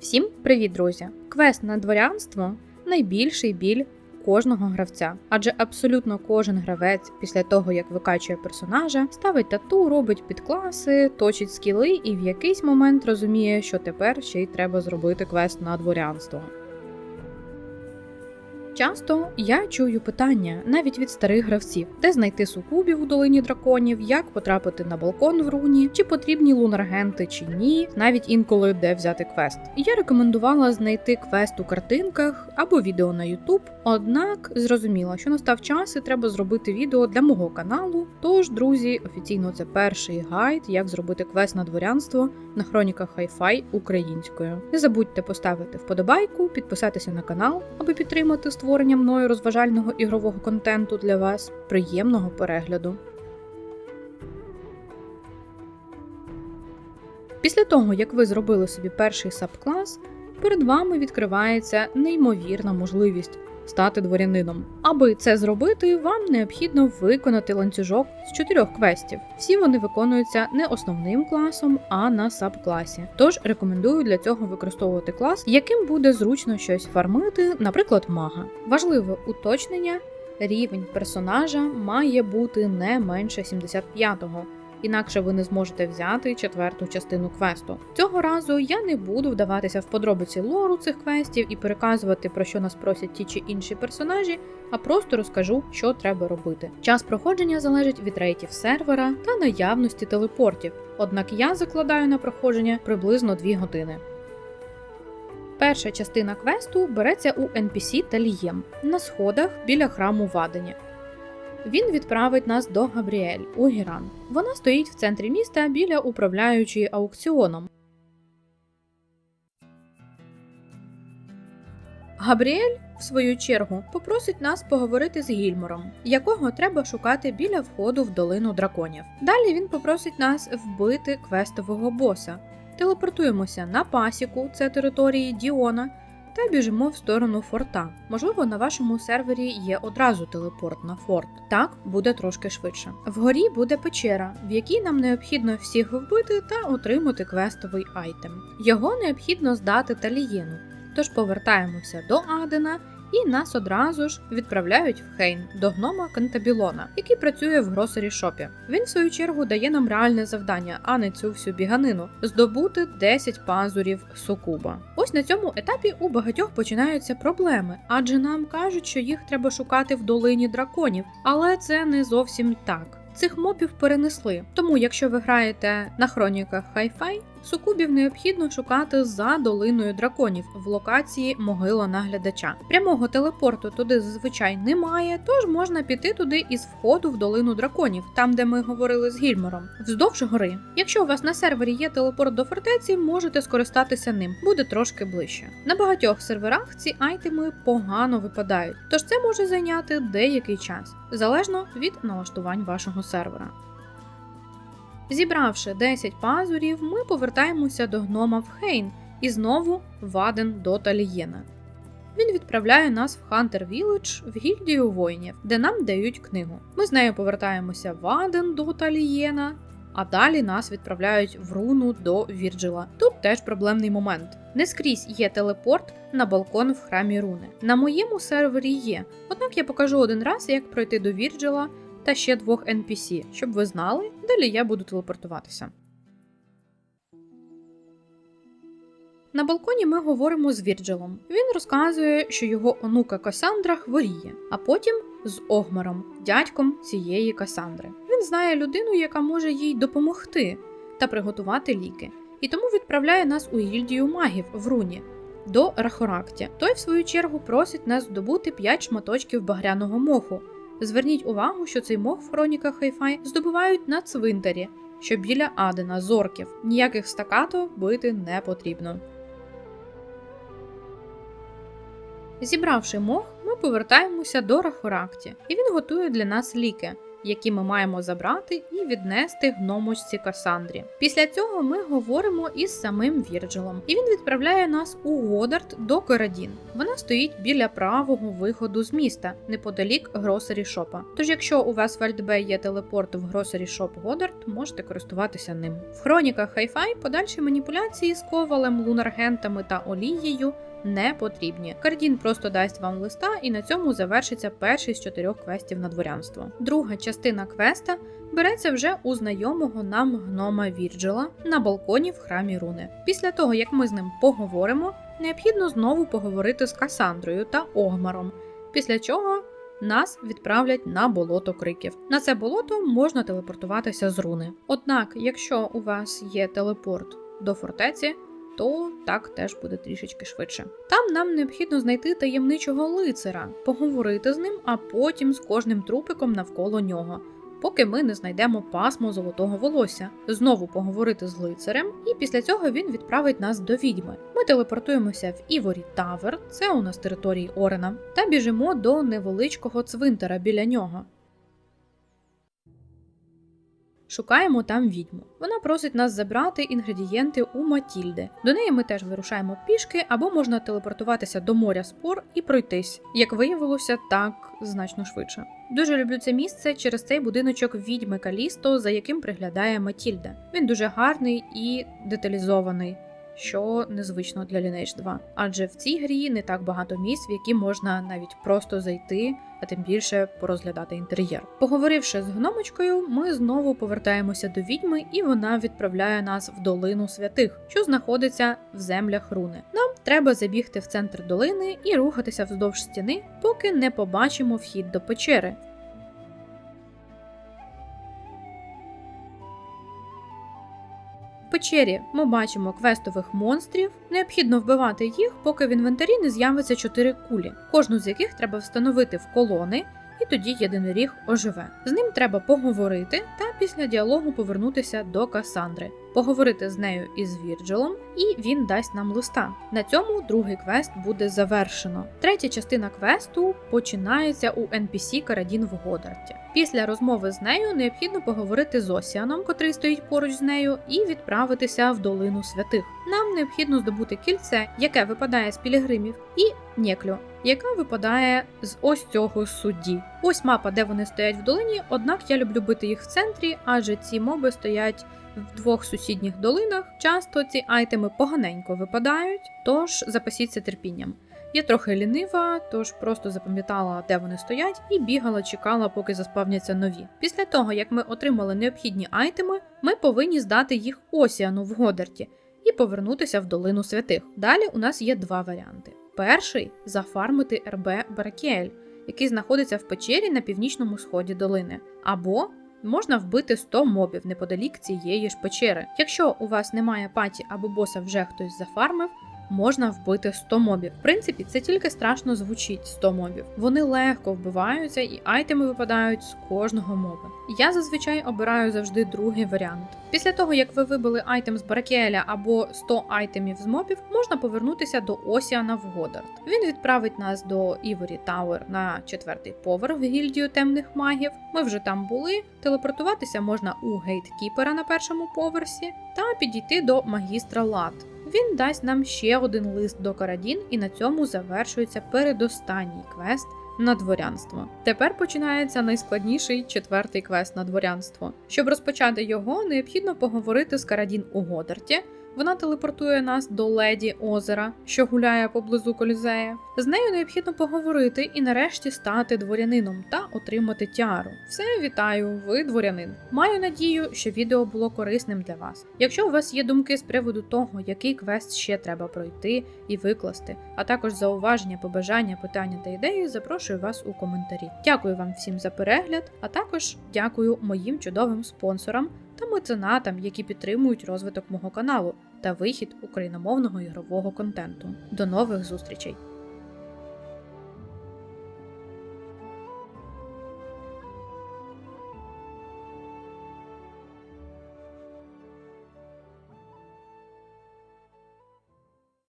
Всім привіт, друзі! Квест на дворянство найбільший біль кожного гравця, адже абсолютно кожен гравець після того, як викачує персонажа, ставить тату, робить підкласи, точить скіли і в якийсь момент розуміє, що тепер ще й треба зробити квест на дворянство. Часто я чую питання навіть від старих гравців, де знайти сукубів у долині драконів, як потрапити на балкон в руні, чи потрібні лунаргенти чи ні, навіть інколи де взяти квест. Я рекомендувала знайти квест у картинках або відео на YouTube, однак зрозуміла, що настав час і треба зробити відео для мого каналу. Тож, друзі, офіційно це перший гайд, як зробити квест на дворянство на хроніках Hi-Fi українською. Не забудьте поставити вподобайку, підписатися на канал, аби підтримати створення мною розважального ігрового контенту для вас. Приємного перегляду! Після того, як ви зробили собі перший сабклас, перед вами відкривається неймовірна можливість стати дворянином. Аби це зробити, вам необхідно виконати ланцюжок з чотирьох квестів. Всі вони виконуються не основним класом, а на сабкласі. Тож рекомендую для цього використовувати клас, яким буде зручно щось фармити, наприклад, мага. Важливе уточнення. Рівень персонажа має бути не менше 75-го, інакше ви не зможете взяти четверту частину квесту. Цього разу я не буду вдаватися в подробиці лору цих квестів і переказувати про що нас просять ті чи інші персонажі, а просто розкажу, що треба робити. Час проходження залежить від рейтів сервера та наявності телепортів. Однак я закладаю на проходження приблизно 2 години. Перша частина квесту береться у NPC Талієм на сходах біля храму Вадені. Він відправить нас до Габріель у Гіран. Вона стоїть в центрі міста біля управляючої аукціоном. Габріель, в свою чергу, попросить нас поговорити з Гільмором, якого треба шукати біля входу в долину драконів. Далі він попросить нас вбити квестового боса. Телепортуємося на пасіку, це території Діона, та біжимо в сторону форта. Можливо, на вашому сервері є одразу телепорт на форт. Так буде трошки швидше. Вгорі буде печера, в якій нам необхідно всіх вбити та отримати квестовий айтем. Його необхідно здати талієну. Тож повертаємося до Адена. І нас одразу ж відправляють в Хейн до гнома Кантабілона, який працює в гросері шопі. Він, в свою чергу, дає нам реальне завдання, а не цю всю біганину здобути 10 пазурів сукуба. Ось на цьому етапі у багатьох починаються проблеми, адже нам кажуть, що їх треба шукати в долині драконів, але це не зовсім так. Цих мобів перенесли. Тому, якщо ви граєте на хроніках Hi-Fi, сукубів необхідно шукати за долиною драконів в локації могила наглядача. Прямого телепорту туди зазвичай немає, тож можна піти туди із входу в долину драконів, там де ми говорили з Гільмором, вздовж гори. Якщо у вас на сервері є телепорт до фортеці, можете скористатися ним, буде трошки ближче. На багатьох серверах ці айтеми погано випадають, тож це може зайняти деякий час, залежно від налаштувань вашого сервера. Зібравши 10 пазурів, ми повертаємося до гнома в Хейн і знову ваден до Талієна. Він відправляє нас в Хантер Вілледж в гільдію воїнів, де нам дають книгу. Ми з нею повертаємося в Аден до Талієна, а далі нас відправляють в руну до Вірджила. Тут теж проблемний момент. Не скрізь є телепорт на балкон в храмі руни. На моєму сервері є, однак я покажу один раз, як пройти до Вірджила та ще двох NPC, щоб ви знали, далі я буду телепортуватися. На балконі ми говоримо з Вірджилом. Він розказує, що його онука Касандра хворіє, а потім з Огмаром, дядьком цієї Касандри. Він знає людину, яка може їй допомогти та приготувати ліки, і тому відправляє нас у гільдію магів в руні до Рахоракті. Той, в свою чергу, просить нас здобути 5 шматочків багряного моху. Зверніть увагу, що цей мох в хроніках Hi-Fi здобувають на цвинтарі, що біля Адена зорків. Ніяких стакато бити не потрібно. Зібравши мох, ми повертаємося до Рахоракті, і він готує для нас ліки, які ми маємо забрати і віднести гномочці Касандрі. Після цього ми говоримо із самим Вірджилом, і він відправляє нас у Годард до Керадін. Вона стоїть біля правого виходу з міста, неподалік Гросері Шопа. Тож, якщо у вас в Альтбе є телепорт в Гросері Шоп Годард, можете користуватися ним. В хроніках Hi-Fi подальші маніпуляції з ковалем, лунаргентами та олією не потрібні. Кардін просто дасть вам листа, і на цьому завершиться перший з чотирьох квестів на дворянство. Друга частина квеста береться вже у знайомого нам гнома Вірджила на балконі в храмі Руни. Після того, як ми з ним поговоримо, необхідно знову поговорити з Касандрою та Огмаром, після чого. Нас відправлять на болото криків. На це болото можна телепортуватися з руни. Однак, якщо у вас є телепорт до фортеці, то так теж буде трішечки швидше. Там нам необхідно знайти таємничого лицара, поговорити з ним, а потім з кожним трупиком навколо нього. Поки ми не знайдемо пасмо золотого волосся, знову поговорити з лицарем, і після цього він відправить нас до відьми. Ми телепортуємося в Іворі Тавер, це у нас території Орена, та біжимо до невеличкого цвинтара біля нього. Шукаємо там відьму. Вона просить нас забрати інгредієнти у Матільди. До неї ми теж вирушаємо пішки, або можна телепортуватися до моря спор і пройтись. Як виявилося, так значно швидше. Дуже люблю це місце через цей будиночок відьми Калісто, за яким приглядає Матільда. Він дуже гарний і деталізований. Що незвично для Lineage 2. Адже в цій грі не так багато місць, в які можна навіть просто зайти, а тим більше порозглядати інтер'єр. Поговоривши з гномочкою, ми знову повертаємося до відьми, і вона відправляє нас в долину святих, що знаходиться в землях руни. Нам треба забігти в центр долини і рухатися вздовж стіни, поки не побачимо вхід до печери. Печері ми бачимо квестових монстрів. Необхідно вбивати їх, поки в інвентарі не з'явиться 4 кулі, кожну з яких треба встановити в колони, і тоді єдиний ріг оживе. З ним треба поговорити та після діалогу повернутися до Касандри, поговорити з нею і з Вірджилом, і він дасть нам листа. На цьому другий квест буде завершено. Третя частина квесту починається у NPC Карадін в Годарті. Після розмови з нею необхідно поговорити з Осіаном, котрий стоїть поруч з нею, і відправитися в долину святих. Нам необхідно здобути кільце, яке випадає з пілігримів, і Неклю, яка випадає з ось цього судді. Ось мапа, де вони стоять в долині, однак я люблю бити їх в центрі, адже ці моби стоять в двох сусідніх долинах. Часто ці айтеми поганенько випадають, тож запасіться терпінням. Я трохи лінива, тож просто запам'ятала, де вони стоять, і бігала, чекала, поки заспавняться нові. Після того, як ми отримали необхідні айтеми, ми повинні здати їх Осіану в Годарті і повернутися в долину святих. Далі у нас є два варіанти. Перший зафармити РБ Баракель, який знаходиться в печері на північному сході долини, або можна вбити 100 мобів неподалік цієї ж печери. Якщо у вас немає паті або боса вже хтось зафармив, можна вбити 100 мобів. В принципі, це тільки страшно звучить 100 мобів. Вони легко вбиваються і айтеми випадають з кожного моба. Я зазвичай обираю завжди другий варіант. Після того, як ви вибили айтем з Баракеля або 100 айтемів з мобів, можна повернутися до Осіана в Годард. Він відправить нас до Іворі Тауер на четвертий поверх в гільдію темних магів. Ми вже там були. Телепортуватися можна у гейткіпера на першому поверсі та підійти до магістра Лат. Він дасть нам ще один лист до Карадін, і на цьому завершується передостанній квест на дворянство. Тепер починається найскладніший четвертий квест на дворянство. Щоб розпочати його, необхідно поговорити з Карадін у Годарті. Вона телепортує нас до леді озера, що гуляє поблизу колізея. З нею необхідно поговорити і нарешті стати дворянином та отримати тіару. Все вітаю, ви дворянин. Маю надію, що відео було корисним для вас. Якщо у вас є думки з приводу того, який квест ще треба пройти і викласти, а також зауваження, побажання, питання та ідеї, запрошую вас у коментарі. Дякую вам всім за перегляд, а також дякую моїм чудовим спонсорам та меценатам, які підтримують розвиток мого каналу та вихід україномовного ігрового контенту. До нових зустрічей!